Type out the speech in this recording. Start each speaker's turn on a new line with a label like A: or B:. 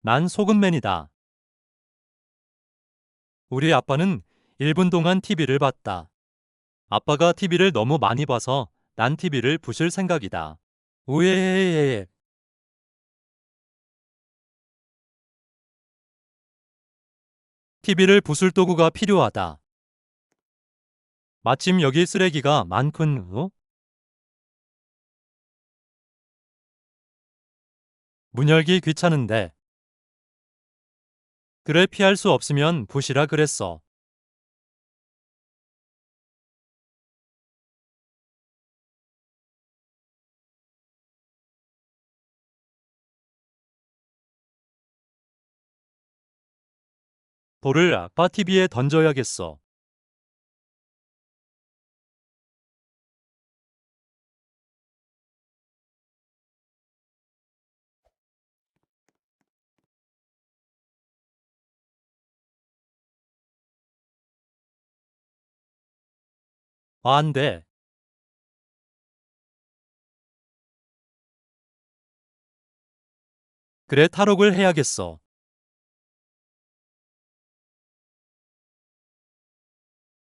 A: 난 소금맨이다. 우리 아빠는 1분 동안 TV를 봤다. 아빠가 TV를 너무 많이 봐서 난 TV를 부실 생각이다. 우에에에에. TV를 부술 도구가 필요하다. 마침 여기 쓰레기가 많군, 어? 문 열기 귀찮은데. 그래 피할 수 없으면 부시라 그랬어. 돌을 아빠 TV에 던져야겠어. 안 돼. 그래 탈옥을 해야겠어.